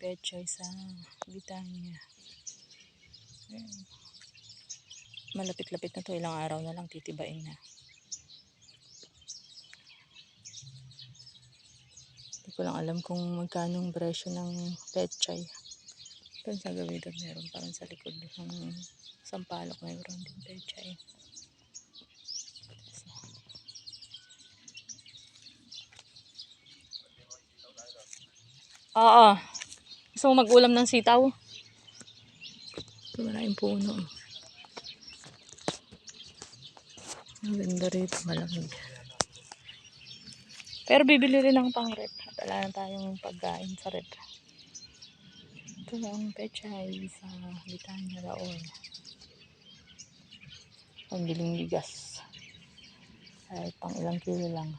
pechay sa Bitanya. Malapit-lapit na to. Ilang araw na lang titibain na. Hindi ko lang alam kung magkano ang presyo ng pechay. Doon sa gawin doon meron parang sa likod ng sampalok meron din pechay. Oo. Gusto mo mag-ulam ng sitaw? Ito maraming puno. Ang ganda rito, malamig. Pero bibili rin ng pang-rep. At wala na tayong pagkain sa rep. Ito ang pechay sa Bitanya Laon. Pambiling bigas. Kahit pang ilang kilo lang.